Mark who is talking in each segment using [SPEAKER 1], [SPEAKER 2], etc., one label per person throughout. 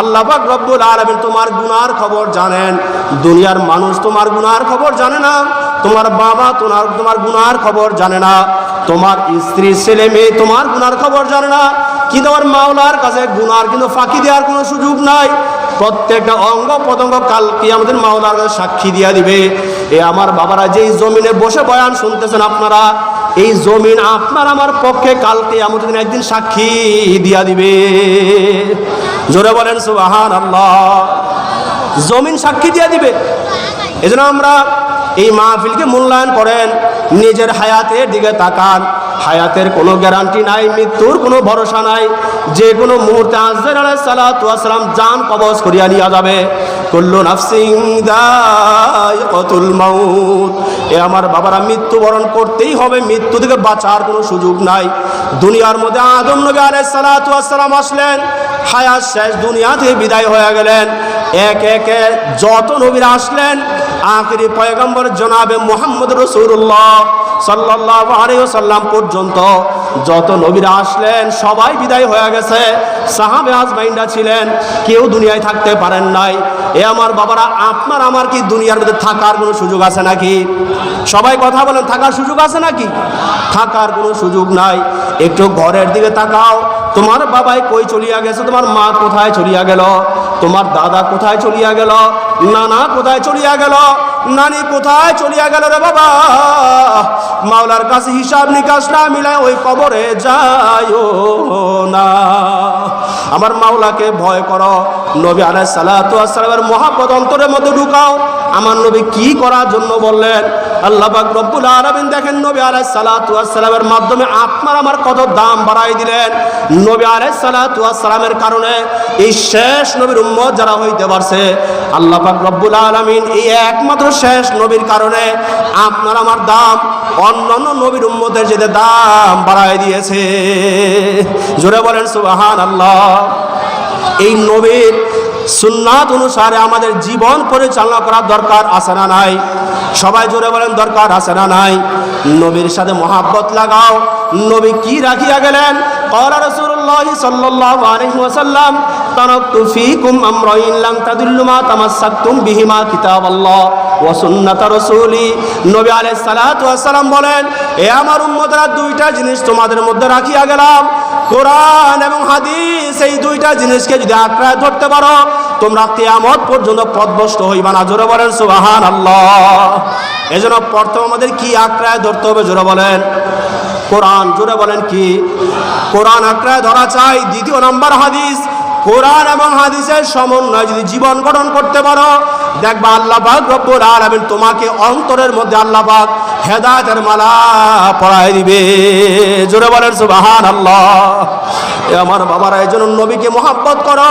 [SPEAKER 1] আল্লাহ পাক রব্বুল আলামিন তোমার গুনার খবর জানেন। দুনিয়ার মানুষ তোমার গুনার খবর জানে না। তোমার বাবা তোমার তোমার গুনার খবর জানে না। তোমার স্ত্রী, ছেলে, মেয়ে তোমার গুনার খবর জানে না। কিন্তু আমার মাওলার কাছে গুনার কিন্তু ফাঁকি দেওয়ার কোনো সুযোগ নাই। প্রত্যেকটা অঙ্গ প্রত্যঙ্গ কাল কি আমাদের মাওলার কাছে সাক্ষী দিয়া দিবে। এ আমার বাবারা যেই জমিনে বসে বয়ান শুনতেছেন আপনারা, এই জমিন আপনার আমার পক্ষে কালকে আমাদের একদিন সাক্ষী দিয়া দিবে। জোরে বলেন সুবাহান আল্লাহ জমিন সাক্ষী দিয়ে দিবে। এজন্য আমরা এই মাহফিলকে মূল্যায়ন করেন, নিজের হায়াতের দিকে তাকান। হায়াতের কোনো গ্যারান্টি নাই, মৃত্যুর কোনো ভরসা নাই। যে কোনো মুহূর্তে আজদের আলাই সালাম জান কবজ করিয়া নিয়ে যাবে। কুল্লু নাফসিং কতুল মাউত। এ আমার বাবারা, মৃত্যুবরণ করতেই হবে। মৃত্যু থেকে বাঁচার কোনো সুযোগ নাই। দুনিয়ার মধ্যে আদম নবী আলাই সালাম আসলেন। হায়াত শেষ, দুনিয়া থেকে বিদায় হয়ে গেলেন। এক একে যত নবীরা আসলেন, আখরি পয়গম্বর জনাবে মোহাম্মদ রসুল্লাহ সাল্লাহ আলিয়াল্লাম পর্যন্ত যত নবীরা আসলেন, সবাই বিদায় হয়ে গেছে। সাহাবে আজমাইন্ডা ছিলেন, কেউ দুনিয়ায় থাকতে পারেন নাই। এ আমার বাবারা, আপনার আমার কি দুনিয়ার মধ্যে থাকার কোনো সুযোগ আছে নাকি? সবাই কথা বলেন, থাকার সুযোগ আছে নাকি? থাকার কোনো সুযোগ নাই। একটু ঘরের দিকে তাকাও। তোমার বাবাই কই চলিয়া গেছে? তোমার মা কোথায় চলিয়া গেল? তোমার দাদা কোথায় চলিয়া গেল? নানা কোথায় চলিয়া গেল? নানি কোথায় চলিয়া গেল রে বাবা? মাওলার কাছে হিসাব নিকাশ না মিলায় ওই কবরে যায় না। আমার মাওলাকে ভয় করো। নবী আলাই সালাতামের মহাপদ অন্তরের মধ্যে ঢুকাও। আমার নবী কি করার জন্য বললেন? আল্লাহ রব্বুল আলামিন দেখেন নবী আলাই সালাতামের মাধ্যমে আপনার আমার কত দাম বাড়াই দিলেন। নবী আলাই সালাতামের কারণে এই শেষ নবীর উম্মত যারা হইতে পারছে, আল্লাহ রব্বুল আলামিন এই একমাত্র শেষ নবীর কারণে আপনার আমার দাম অন্যান্য নবীর উম্মতের যেতে দাম বাড়াই দিয়েছে। জোরে বলেন সুবাহান আল্লাহ এই নবীর সুন্নাত অনুসারে আমাদের জীবন পরিচালনা করার দরকার আছে না নাই সবাই জোরে বলেন দরকার আছে না নাই নবীর সাথে মহাব্বত লাগাও নবী কি রাখিয়া গেলেন قال رسول الله صلى الله عليه وسلم تركت فيكم أمرين لم تدلوا ما تمسكتم بهما كتاب الله وسنة رسولي নবী আলাইহিস সালাতু ওয়াস সালাম বলেন এ আমার উম্মতরা দুইটা জিনিস তোমাদের মধ্যে রাখিয়া গেলাম কোরআন এবং হাদিস, এই দুইটা জিনিসকে যদি আঁকড়ায় ধরতে পারো, তোমরা কেয়ামত পর্যন্ত পদভস্ত হইবা না। জোরে বলেন সুবাহান আল্লাহ এজন্য প্রথম আমাদের কি আঁকড়ায় ধরতে হবে, জোরে বলেন। কোরআন, জোরে বলেন কি? কোরআন আঁকড়ায় ধরা চাই। দ্বিতীয় নাম্বার হাদিস, কোরআন এবং হাদিসের সমন্বয় যদি জীবন গঠন করতে পারো দেখবা আল্লাহ পাক রব্বুল আলামিন তোমাকে অন্তরের মধ্যে আল্লাহ হেদায়েতের মালা পরায় দিবে। জোরে বলেন সুবহান আল্লাহ আমার বাবারা এই জন্য নবীকে মোহাব্বত করো।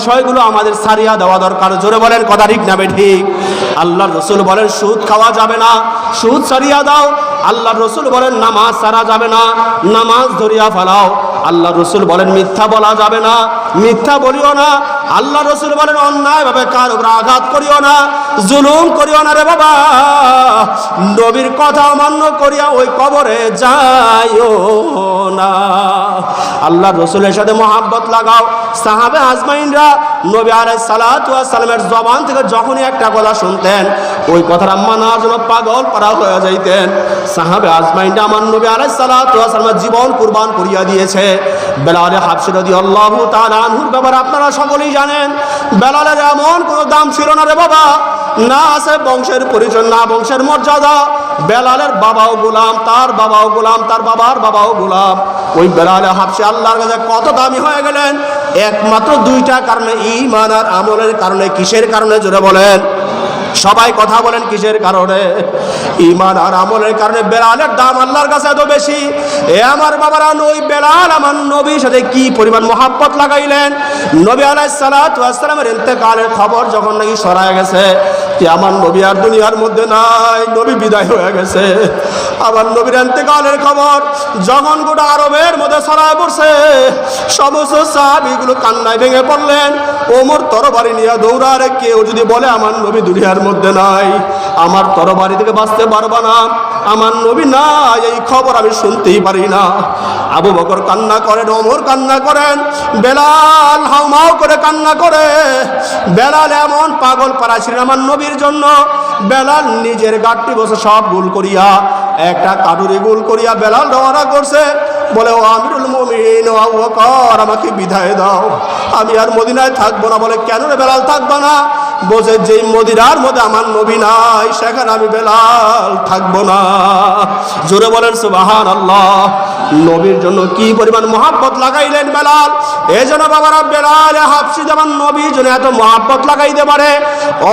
[SPEAKER 1] বিষয়গুলো আমাদের সারিয়া দেওয়া দরকার। জোরে বলেন, কথা ঠিক না ঠিক আল্লাহর রসুল বলেন, সুদ খাওয়া যাবে না। সুদ সারিয়া দাও, আল্লাহর রসুল বলেন, নামাজ সারা যাবে না। নামাজ ধরিয়া ফেলাও। আল্লাহ রসুল বলেন, মিথ্যা বলা যাবে না, মিথ্যা বলিও না। আল্লাহ রসুল বলেন, অন্যায়ভাবে কার উপর আঘাত করিও না, জুলুম করিও না রে বাবা। নবীর কথা অমান্য করিয়া ওই কবরে যাইও না। আল্লাহ রসুলের সাথে মোহাব্বত লাগাও। সাহাবে আজমাইনরা নবী আলাই সালামের জবান থেকে যখনই একটা কথা শুনতেন, ওই কথাটা মানার জন্য পাগল পারা হয়ে যাইতেন। সাহাবে আজমাইনরা আমার নবী আলাই সালামের জীবন কুরবান করিয়া দিয়েছে। বেলালে হাফসিরদি আল্লাহ তার আনহুর ব্যাপারে আপনারা সকলেই জানেন বেলালের এমন কোনো দাম ছিল না রে বাবা, না আছে বংশের পরিচয়, না বংশের মর্যাদা। বেলালের বাবাও গোলাম, তার বাবাও গোলাম, তার বাবার বাবাও গোলাম। ওই বেলালে হাফসে আল্লাহর কাছে কত দামি হয়ে গেলেন একমাত্র দুইটা কারণে ইমান আর আমলের কারণে কিসের কারণে জোরে বলেন। সবাই কথা বলেন কিসের কারণে? ইমান আর আমলের কারণে বেলালের দাম আল্লাহর কাছে এত বেশি। এ আমার বাবারা নই বেলাল, আমার নবীর সাথে কি পরিমাণ মহাব্বত লাগাইলেন? নবী আলাইহিস সালাতু ওয়াস সালামের ইন্তেকালের খবর যখন নাকি সরায় গেছে যে আমার নবী আর দুনিয়ার মধ্যে নাই, নবী বিদায় হয়ে গেছে। আমার নবীর ইন্তেকালের খবর যখন গোটা আরবের মধ্যে ছড়ায় পড়ছে, সমস্ত সাহাবিগুলো কান্নায় ভেঙে পড়লেন। ওমর তরবারি নিয়ে দৌড়ারে কেউ যদি বলে, আমার নবী দুনিয়ার মধ্যে নাই। আমার তরবারি থেকে বাঁচতে পারবা না। আমার নবী নাই, এই খবর আমি শুনতেই পারি না। আবু বকর কান্না করেন, ওমর কান্না করেন, বেলাল হাউমাউ করে কান্না করে। বেলাল এমন পাগল পারা ছিলেন আমার নবীর জন্য। বেলাল নিজের গাঠটি বসে সব গুল করিয়া, একটা কাটুরি গুল করিয়া বেলাল রওনা করছে। বলে, ও আমিরুল মমিন ও আবু বকর, আমাকে বিদায় দাও। আমি আর মদিনায় থাকব না। বলে, কেন রে বেলাল, থাকব না? বসে যেই মদিনার মধ্যে আমার নবী নাই, সেখানে আমি বেলাল থাকব না। জোরে বলেন সুবাহান আল্লাহ নবীর জন্য কি পরিমাণ মহাব্বত লাগাইলেন বেলাল? এই জন্য বাবারা, বেলাল হাফসি যেমন নবীর জন্য এত মহাব্বত লাগাইতে পারে।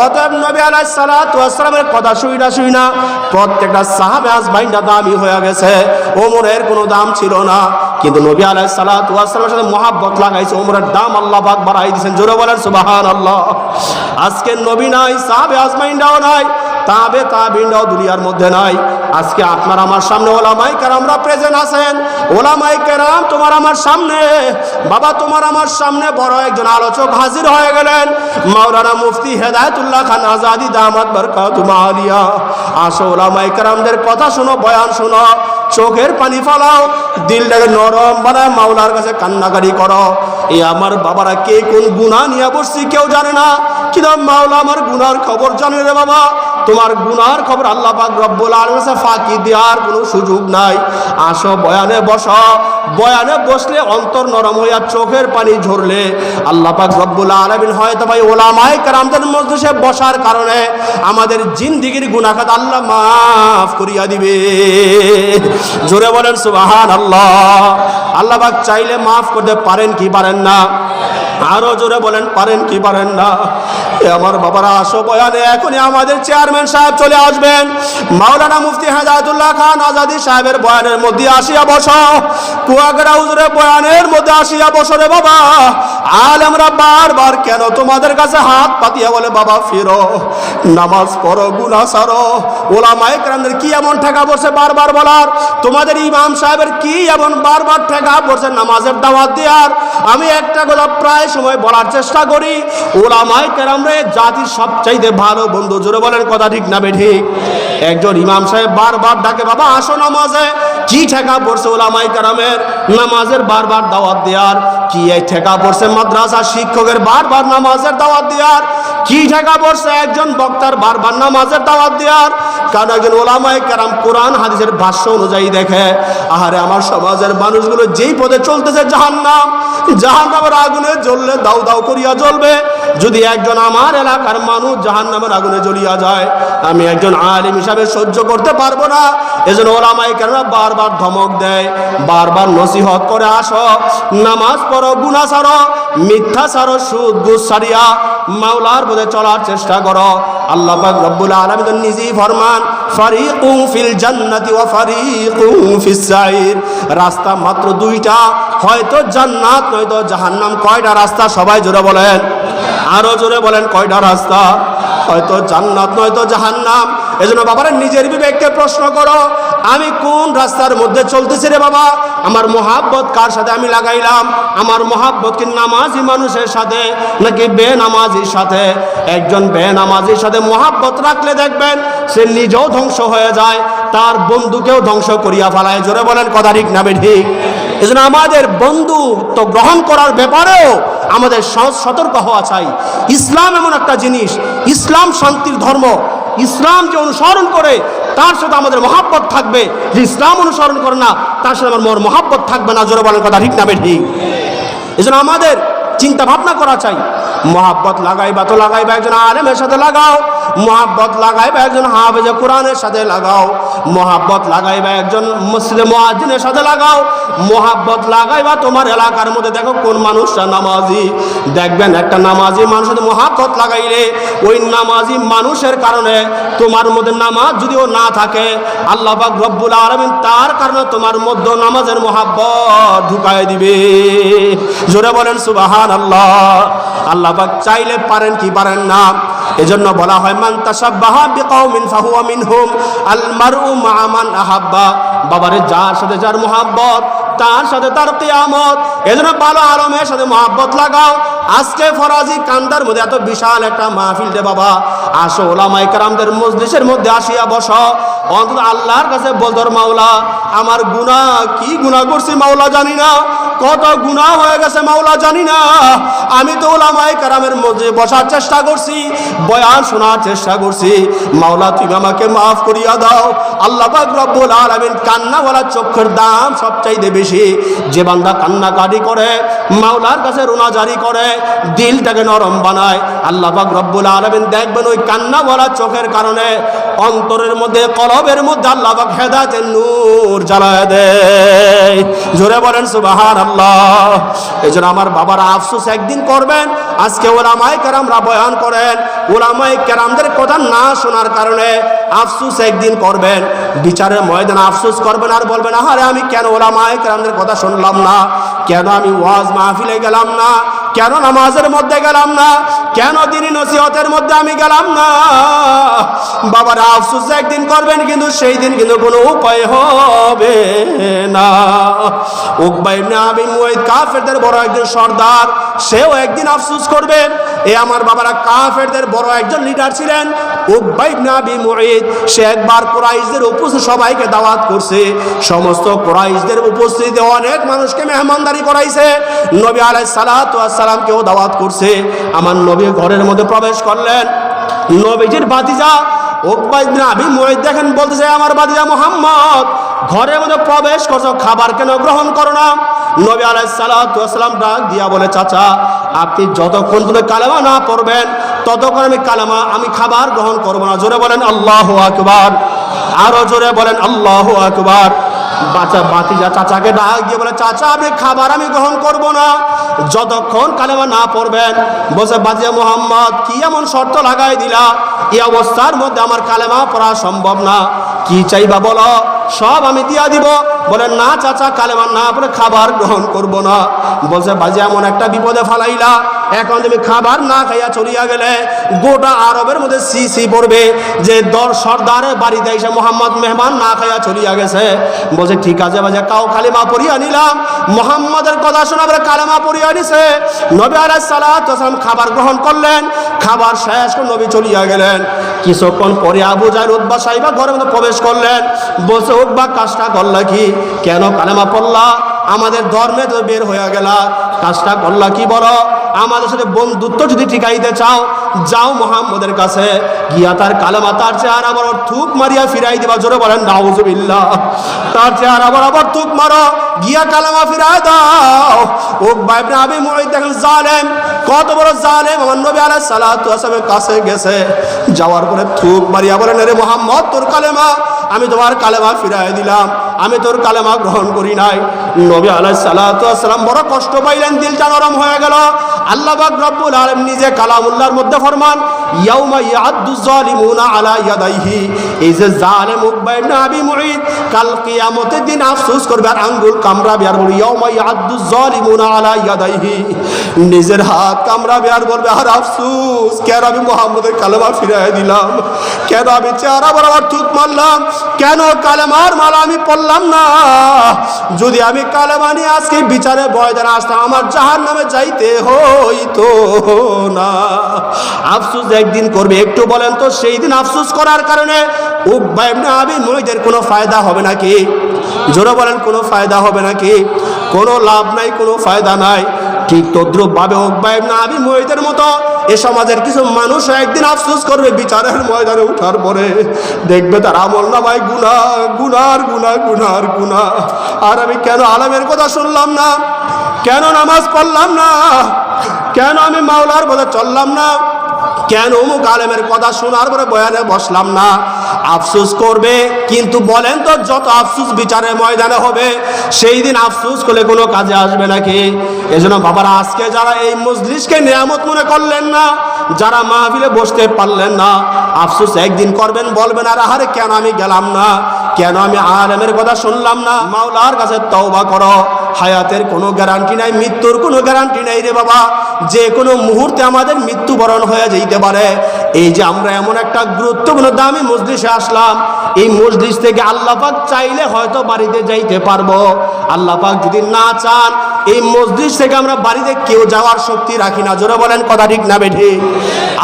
[SPEAKER 1] অতএব নবী আলাই সালামের কথা শুই না শুই না। প্রত্যেকটা সাহাবে আজমাইনটা দামি হয়ে গেছে। ওমরের কোনো দাম ছিল না। কিন্তু নবী আলাই সালামের সাথে মহাব্বত লাগাইছে। ওমরের দাম আল্লাহ পাক বাড়াই দিয়েছেন। জোরে বলেন সুবাহান আল্লাহ আজকে নবী নাই, সাহাবে আজমাইনটাও নাই, তাবে তাবিনরাও দুনিয়ার মধ্যে নাই। আজকে আপনার আমার সামনে ওলামাই কেরামরা প্রেজেন্ট আছেন। ওলামাই কেরাম, তোমার আমার সামনে। বাবা, তোমার আমার সামনে বড় একজন আলোচক হাজির হয়ে গেলেন। মাওলানা মুফতি হেদায়তুল্লাহ খান আজাদি, দামাত বরকাতুমা আলিয়া আসো ওলামাই কেরামদের কথা শোনো, বয়ান শোনো। চোখের পানি ফলাও, দিলটাকে নরম বানায় মাওলার কাছে কান্নাকারি করো। এই আমার বাবারা কে কোন গুণা নিয়ে বসছি কেউ জানে না। কিন্তু মাওলা, আমার গুনার খবর জানে রে বাবা। তোমার গুনার খবর আল্লাহ পাক রব্বুল আলামিন কাছে ফাঁকি দেওয়ার কোনো সুযোগ নাই। আসো বয়ানে বসো। বয়ানে বসলে অন্তর নরম হইয়া চোখের পানি ঝরলে। আল্লাহ পাক রব্বুল আলামিন হয়তো ভাই ওলামায়ে কেরামদের মজলিসে বসার কারণে আমাদের জিন্দিগির গুনাখাত আল্লাহ মাফ করিয়া দিবে। জোরে বলেন সুবাহান আল্লাহ আল্লাহ পাক চাইলে মাফ করতে পারেন কি পারেন না। আরও জোরে বলেন পারেন কি পারেন না? আমার বাবারা, আসো বয়ানে, এখনই আমাদের চেয়ারম্যান সাহেব চলে আসবেন। মাওলানা মুফতি হাজাতুল্লাহ খান আজাদি সাহেবের বয়ানের মধ্যে আসিয়া বসো। কুয়াগড়া হুজুরের বয়ানের মধ্যে আসিয়া বসো রে বাবা। আল আমরা বারবার, কেন তোমাদের কাছে হাত পাতিয়া বলে, বাবা, ফিরো, নামাজ পড়ো গুনা সারো। ওলা মাইকরামদের কি এমন ঠেকা পড়ছে বারবার বলার? তোমাদের ইমাম সাহেবের কি এমন বারবার ঠেকা পড়ছে নামাজের দাওয়াত দেওয়ার? আমি একটা কথা প্রায় সময় বলার চেষ্টা করি। ওলামাই কেরামরে জাতির সবচাইতে ভালো বন্ধু। জোরে বলেন কথা ঠিক না ঠিক? একজন ইমাম সাহেব বারবার ডাকে, বাবা, আসো নামাজে। কি ঠেকা পড়ছে ওলামাই কারামের? নামাজের বারবার দাওয়াত দেওয়ার। কি এই ঠেকা পড়ছে মাদ্রাসা শিক্ষকের বারবার নামাজের দাওয়াত দেওয়ার? কি ঠেকা পড়ছে একজন বক্তার বারবার নামাজের দাওয়াত দেওয়ার? কারণ একজন ওলামাই কেরাম কোরআন হাদিসের ভাষ্য অনুযায়ী দেখে, আহারে আমার সমাজের মানুষগুলো যেই পথে চলতেছে জাহান্নাম, জাহান্নামের আগুনে জ্বললে দাউ দাউ করিয়া জ্বলবে। যদি একজন আমার এলাকার মানুষ জাহান্নামের আগুনে জ্বলিয়া যায়, আমি একজন আলিম হিসাবে সহ্য করতে পারব না। এজন্য ওলামাই কেন বারবার ধমক দেয়, বারবার নসিহত করে আসো। নামাজ পড়ো গুনা সারো, মিথ্যা সারো, সুদ গুস সারিয়া মাওলার বোধে চলার চেষ্টা করো। আল্লাহ পাক রব্বুল আলামিন নিজেই ফরমান, ফারিকুম ফিল জান্নাতি ওয়া ফারিকুম ফিস সাইর। রাস্তা মাত্র দুইটা, হয়তো জান্নাত, নয়তো জাহান্নাম। কয়টা রাস্তা? সবাই জোরে বলেন। আরও জোরে বলেন, কয়টা রাস্তা? হয়তো জান্নাত, নয়তো জাহান্নাম। এজন্য বাবারা, নিজের বিবেককে প্রশ্ন করো, আমি কোন রাস্তার মধ্যে চলতেছি রে বাবা? আমার মোহাব্বত কার সাথে আমি লাগাইলাম? আমার মোহাব্বত কি নামাজি মানুষের সাথে নাকি বেনামাজির সাথে? একজন বেনামাজির সাথে মোহাব্বত রাখলে দেখবেন, সে নিজেও ধ্বংস হয়ে যায়, তার বন্ধুকেও ধ্বংস করিয়া ফেলায়। জোরে বলেন কথা ঠিক না বে ঠিক এজন্য আমাদের বন্ধুত্ব গ্রহণ করার ব্যাপারেও আমাদের সতর্ক হওয়া চাই। ইসলাম এমন একটা জিনিস, ইসলাম শান্তির ধর্ম। ইসলাম যে অনুসরণ করে, তার সাথে আমাদের মহাব্বত থাকবে। যে ইসলাম অনুসরণ করে না, তার সাথে আমার মোর মহাব্বত থাকবে না। জোরে বলার কথা ঠিক না ঠিক এই আমাদের চিন্তা ভাবনা করা চাই। মহাব্বত লাগাইবা তো লাগাইবা একজন আলেমের সাথে লাগাও। মহাব্বত লাগাইবা একজন হাফেজে কোরআনের সাথে লাগাও। মহাব্বত লাগাইবা একজন মুসলিম মুয়াজ্জিনের সাথে লাগাও। মহাব্বত লাগাইবা তোমার এলাকার মধ্যে। দেখো কোন মানুষটা নামাজি। দেখবেন একটা নামাজি মানুষের মহাব্বত লাগাইলে ওই নামাজি মানুষের কারণে তোমার মধ্যে নামাজ যদিও না থাকে, আল্লাহ রব্বুল আলামিন তার কারণে তোমার মধ্যে নামাজের মহাব্বত ঢুকায় দিবে। জোরে বলেন সুবাহান আল্লাহ আল্লাহ পাক চাইলে পারেন কি পারেন না? এজন্য বলা হয়, মান তাসাব্বাহা বিকাউমিন ফাহুয়া মিনহুম, আল মারউ মা মান আহাব্বা। বাবারে, যার সাথে যার মোহাব্বত তার সাথে তার কিয়ামত। এজন্য ভালো আলমের সাথে মোহাব্বত লাগাও। আজকে ফরাজি কান্দার মধ্যে এত বিশাল একটা মাহফিল দে বাবা। আসো ওলামাই কারামদের মজলিসের মধ্যে আসিয়া বস। অন্তত আল্লাহর কাছে বলতর মাওলা, আমার গুনাহ কি গুনাহ করছি মাওলা জানি না। কত গুনাহ হয়ে গেছে মাওলা জানি না। আমি তো ওলামাই কারামের মধ্যে বসার চেষ্টা করছি, বয়ান শোনার চেষ্টা করছি। মাওলা, তুমি আমাকে মাফ করিয়া দাও। আল্লাহ রব্বুল আলামিন কান্নাওয়ালা চোখের দাম সবচাইতে বেশি যে বান্দা কান্নাকাটি করে, মাওলার কাছে রোনা জারি করে, দিলটাকে নরম বানায়। আল্লাহ পাক রব্বুল আলামিন দেখবেন ওই কান্নাওয়ালা চোখের কারণে অন্তরের মধ্যে, কলবের মধ্যে আল্লাহ পাক হেদায়েতের নূর জ্বালায় দেয়। জোরে বলেন সুবাহান আল্লাহ এই আমার বাবার আফসোস একদিন করবেন, আজকে ওলামাই কেরামরা বয়ান করেন। ওলামাই কেরামদের কথা না শোনার কারণে আফসোস একদিন করবেন, বিচারের ময়দানে আফসুস করবেন আর বলবেন, আহারে, আমি কেন ওলামাই কেরামদের কথা শুনলাম না? কেন আমি ওয়াজ মাহফিলে গেলাম না? কেন নামাজের মধ্যে গেলাম না? কেন দিনী নসিহতের মধ্যে আমি গেলাম না? বাবার, আফসোস একদিন করবেন, কিন্তু সেই দিন কিন্তু কোনো উপায় হবে না। উকবা ইবনে আবি মুয়াইদ কাফেরদের বড় একজন সর্দার, সেও একদিন আফসুস করবে, এ আমার বাবারা, কাফেরদের বড় একজন লিডার ছিলেন উকবা ইবনে আবি মুয়াইদ। সে একবার কুরাইশদের উপস্থিত, সবাইকে দাওয়াত করছে। সমস্ত কুরাইশদের উপস্থিতিতে অনেক মানুষকে মেহমানদারি করাইছে। নবী আলাইহিস সালাতু সালামকেও দাওয়াত করছে। আমার নবী ঘরের মধ্যে প্রবেশ করলেন। নবীজির বাতিজা উকবা ইবনে আবি দেখেন, বলতেছে, আমার বাতিজা মোহাম্মদ, ঘরের মধ্যে প্রবেশ করছ, খাবার কেন গ্রহণ করো না? নবী ওয়াস ডাক দিয়া বলে, চাচা, আপনি যতক্ষণ তুমি কালেমা না পড়বেন, ততক্ষণ আমি কালেমা, আমি খাবার গ্রহণ করব না। জোরে বলেন, আল্লাহু আকবার। আরও জোরে বলেন, আল্লাহু আকবার। বাচ্চা বাতিজা চাচাকে ডাক দিয়ে বলে, চাচা, আপনি খাবার আমি গ্রহণ করব না। যতক্ষণ কালেমা না পড়বেন, বসে বাজিয়া, মোহাম্মদ, কি এমন শর্ত লাগাই দিলা? এই অবস্থার মধ্যে আমার কালেমা পড়া সম্ভব না। কি চাইবা বলো? সব আমি দিয়া দিব। বলে, না চাচা, কালেমা না পড়ে খাবার গ্রহণ করব না। বলছে বাজে এমন একটা বিপদে ফালাইলা। এখন তুমি খাবার না খাইয়া চলিয়া গেলে গোটা আরবের মধ্যে সি সি পড়বে যে দর সর্দারের বাড়িতে এসে মোহাম্মদ মেহমান না খাইয়া চলিয়া গেছে। বলছে, ঠিক আছে বাজে কাউ কালিমা পড়িয়া নিলাম। মোহাম্মদের কথা শোনা বলে কালেমা পড়িয়া নিছে। নবী ওয়াস সালাম খাবার গ্রহণ করলেন, খাবার শেষ নবী চলিয়া গেলেন। কিছুক্ষণ পরে আবু জাহেল উদ্বা সাহিবা ঘরের মধ্যে প্রবেশ করলেন। বলছে উদ্বা কাজটা করলা কি? কেন কালেমা পড়লা? আমাদের ধর্মে তো বের হয়ে গেলা। কাজটা করলা কি বড় আমাদের সাথে বন্ধুত্ব যদি ঠিকাইতে চাও, যাও মোহাম্মদের কাছে। গিয়া তার কালেমা, তার চেহারা বড় থুক মারিয়া ফিরাই দিবা। জোরে বলেন, নাউজুবিল্লাহ। তার চেহারা বরাবর থুক মারো। গিয়া কালেমা ফিরাই দাও। ও বাইবনে আবি মুঈদ দেখেন, জালেম। কত বড় জালেম, আমার নবী আলাইহিস সালাতু কাছে গেছে। যাওয়ার পরে থুক মারিয়া বলেন রে মোহাম্মদ, তোর কালেমা আমি তোমার কালেমা ফিরাই দিলাম। আমি তোর কালেমা গ্রহণ করি নাই। নবী সালাতু ওয়াসালাম বড় কষ্ট পাইলেন দিলটা নরম হয়ে গেল। আল্লাহ রব্বুল আলামিন নিজে কালামুল্লাহর মধ্যে ফরমান আলা এই যে কাল দিন করবে আর আলা নিজের হাত কামড়াবে আর বলবে, আর আফসোস, কেন আমি মুহাম্মদের কালেমা ফিরাই দিলাম? কেন আমি চেহারা বরাবর থুক মারলাম? কেন কালেমার মালা আমি পড়লাম না? যদি আমি কালেমা নিয়ে আজকে বিচারে বয়দান আসতাম আমার জাহান নামে যাইতে হইতো না। আফসুস একদিন করবে, একটু বলেন তো, সেই দিন আফসুস করার কারণে আবি মুঈদের কোনো ফায়দা হবে নাকি? জোরে বলেন, কোনো ফায়দা হবে নাকি? কোনো লাভ নাই, কোনো ফায়দা নাই। ঠিক তদ্রুপ ভাবে উকবা না আমি মহিদের মতো, এ সমাজের কিছু মানুষ একদিন আফসোস করবে বিচারের ময়দানে উঠার পরে। দেখবে তার আমল না ভাই গুনা গুনার গুনা গুনার গুনা আর আমি কেন আলমের কথা শুনলাম না? কেন নামাজ পড়লাম না? কেন আমি মাওলার কথা চললাম না? কেন অমুক আলেমের কথা শোনার পরে বয়ানে বসলাম না? আফসোস করবে, কিন্তু বলেন তো যত আফসোস বিচারের ময়দানে হবে, সেই দিন আফসোস করলে কোনো কাজে আসবে নাকি? এজন্য বাবারা, আজকে যারা এই মজলিসকে নিয়ামত মনে করলেন না, যারা মাহফিলে বসতে পারলেন না, আফসুস একদিন করবেন, বলবেন, আর আহারে কেন আমি গেলাম না? কেন আমি আলেমের কথা শুনলাম না? মাওলার কাছে তওবা করো। হায়াতের কোনো গ্যারান্টি নাই, মৃত্যুর কোনো গ্যারান্টি নাই রে বাবা। যে কোনো মুহূর্তে আমাদের মৃত্যুবরণ হয়ে যেতে পারে। এই যে আমরা এমন একটা গুরুত্বপূর্ণ দামি মজলিসে আসলাম এই মসজিদ থেকে আল্লাহ পাক চাইলে হয়তো বাড়িতে যাইতে পারব। আল্লাহ পাক যদি না চান, এই মসজিদ থেকে আমরা বাড়িতে কেউ যাওয়ার শক্তি রাখি না। জোরে বলেন কথা ঠিক না বেঠি?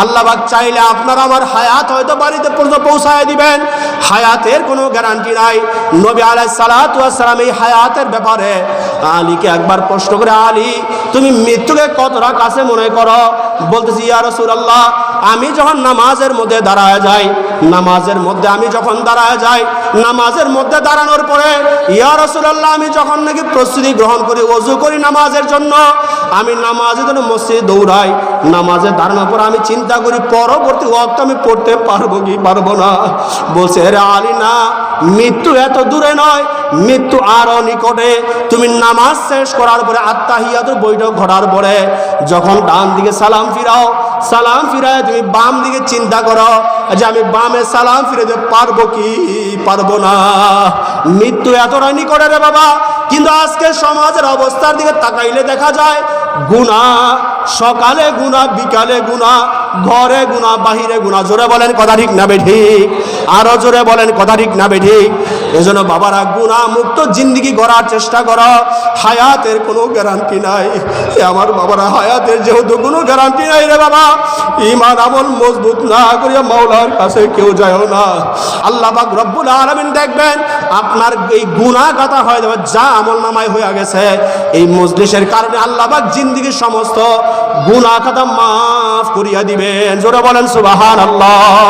[SPEAKER 1] আল্লাহ পাক চাইলে আপনার আমার হায়াত হয়তো বাড়িতে পৌঁছায় দিবেন। হায়াতের কোনো গ্যারান্টি নাই। নবী আলাই সালাম এই হায়াতের ব্যাপারে আলীকে একবার প্রশ্ন করে, আলী, তুমি মৃত্যুকে কতটা কাছে মনে করো? বলতেছি, ইয়া রাসূলুল্লাহ আমি যখন নামাজের মধ্যে দাঁড়ায় যাই, নামাজের মধ্যে আমি যখন দাঁড়ায় যাই, নামাজের মধ্যে দাঁড়ানোর পরে, ইয়া রাসূলুল্লাহ, আমি যখন নাকি প্রস্তুতি গ্রহণ করি, অজু করি নামাজের জন্য, আমি নামাজের জন্য মসজিদ দৌড়াই। নামাজে দাঁড়ানোর পর আমি চিন্তা করি, পরবর্তী ওয়াক্ত আমি পড়তে পারব কি পারব না? বলছে রে আলী না মৃত্যু এত দূরে নয়, মৃত্যু আরও নিকটে। তুমি নামাজ শেষ করার পরে আত্মাহিয়াত বৈঠক ঘটার পরে যখন ডান দিকে সালাম ফিরাও, সালাম ফিরায় তুমি বাম দিকে চিন্তা করো যে আমি বামে সালাম ফিরাতে পারব কি? পারব না। মৃত্যু এতটা নিকটে রে বাবা, কিন্তু আজকে সমাজের অবস্থার দিকে তাকাইলে দেখা যায় গুণা সকালে গুণা, বিকালে গুণা, ঘরে গুণা, বাহিরে গুণা। জোরে বলেন কথা ঠিক না ঠিক? আরও জোরে বলেন কথা ঠিক না ঠিক? এজন্য বাবারা গুণা মুক্ত জিন্দিগি গড়ার চেষ্টা করো। হায়াতের কোনো গ্যারান্টি নাই। আমার বাবারা, হায়াতের যেহেতু কোনো গ্যারান্টি নাই রে বাবা ইমান আমল মজবুত না করিয়া মাওলার কাছে কেউ যায় না। আল্লাহ পাক রব্বুল আলামিন দেখবেন, আপনার এই গুনাহ কথা হয়ে যাবে, যা আমল নামায় হয়ে গেছে, এই মজলিসের কারণে আল্লাহ পাক জিন্দিগির সমস্ত গুনাহ খাতা মাফ করিয়া দিবেন। জোরে বলেন সুবহানাল্লাহ।